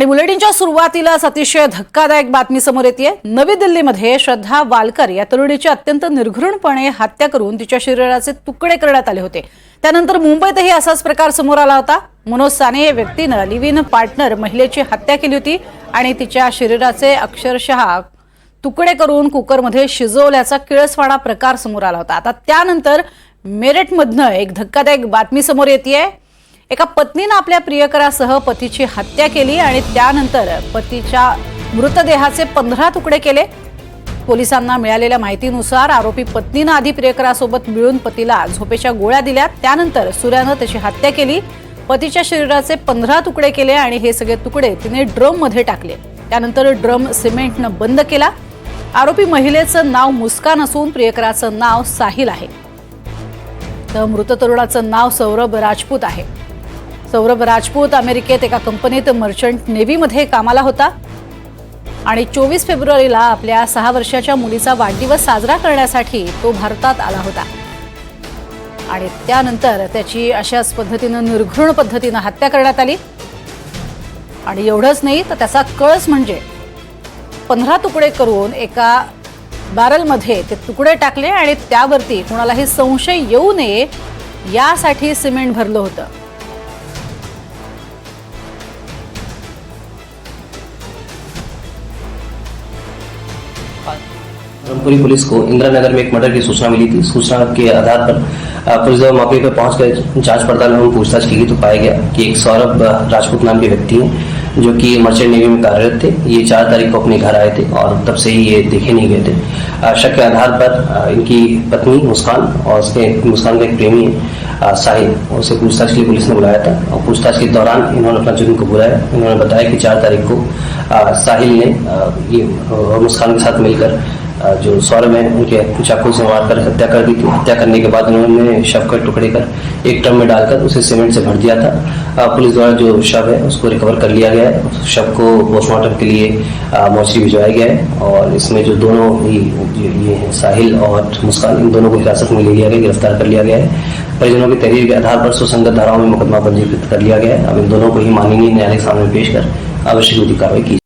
आणि बुलेटिनच्या सुरुवातीलाच अतिशय धक्कादायक बातमी समोर येते नवी दिल्लीमध्ये श्रद्धा वालकर या तरुणीची अत्यंत निर्घृणपणे हत्या करून तिच्या शरीराचे तुकडे करण्यात आले होते. त्यानंतर मुंबईतही असाच प्रकार समोर आला होता. मनोज साने या व्यक्तीनं लिव्ह इन पार्टनर महिलेची हत्या केली होती आणि तिच्या शरीराचे अक्षरशः तुकडे करून कुकरमध्ये शिजवल्याचा किळसवाडा प्रकार समोर आला होता. आता त्यानंतर मेरठमधनं एक धक्कादायक बातमी समोर येते एका पत्नीनं आपल्या प्रियकरासह पतीची हत्या केली आणि त्यानंतर पतीच्या मृतदेहाचे पंधरा तुकडे केले. पोलिसांना मिळालेल्या माहितीनुसार आरोपी पत्नीनं आधी प्रियकरासोबत मिळून पतीला झोपेच्या गोळ्या दिल्या. त्यानंतर सूर्यानं त्याची हत्या केली. पतीच्या शरीराचे पंधरा तुकडे केले आणि हे सगळे तुकडे तिने ड्रममध्ये टाकले. त्यानंतर ड्रम सिमेंटनं बंद केला. आरोपी महिलेचं नाव मुस्कान असून प्रियकराचं नाव साहिल आहे. तर मृत तरुणाचं नाव सौरभ राजपूत आहे. सौरभ राजपूत अमेरिकेत एका कंपनीत मर्चंट नेव्हीमध्ये कामाला होता. आणि चोवीस फेब्रुवारीला आपल्या सहा वर्षाच्या मुलीचा वाढदिवस साजरा करण्यासाठी तो भारतात आला होता. आणि त्यानंतर त्याची अशाच पद्धतीनं निर्घृण पद्धतीनं हत्या करण्यात आली. आणि एवढंच नाही तर त्याचा कळस म्हणजे पंधरा तुकडे करून एका बॅरलमध्ये ते तुकडे टाकले आणि त्यावरती कोणालाही संशय येऊ नये यासाठी सिमेंट भरलं होतं. ब्रह्मपुरी पुलिस को इंदिरा नगर में एक मर्डर की सूचना मिली थी। सूचना के आधार पर पुलिस जब मौके पर पहुँच कर जाँच पड़ताल में पूछताछ की गई तो पाया गया कि एक सौरभ राजपूत नाम के व्यक्ति हैं, जो कि मर्चेंट नेवी में कार्यरत थे। ये चार तारीख को अपने घर आए थे और तब से ही ये देखे नहीं गए थे। शक के आधार पर इनकी पत्नी मुस्कान और उसके मुस्कान का एक प्रेमी है। साहिल उसे पूछताछ के लिए पुलिस ने बुलाया था और पूछताछ के दौरान इन्होंने अपना जुर्म कबूला है इन्होंने बताया कि चार तारीख को साहिल ने ये मुस्कान के साथ मिलकर जो सौरभ है उनके चाकू से मारकर हत्या कर दी थी। हत्या करने के बाद उन्होंने शव का टुकड़े कर एक ड्रम में डालकर उसे सीमेंट से भर दिया था। पुलिस द्वारा जो शव है उसको रिकवर कर लिया गया है। शव को पोस्टमार्टम के लिए मौसी भिजवाया गया है और इसमें जो दोनों ही ये हैं, साहिल और मुस्कान इन दोनों को हिरासत में ले लिया गया गिरफ़्तार कर लिया गया है। परिजनों की तहरीर के आधार पर सुसंगत धाराओं में मुकदमा पंजीकृत कर लिया गया है। अब इन दोनों को ही माननीय न्यायालय के सामने पेश कर आवश्यक विधि कार्रवाई की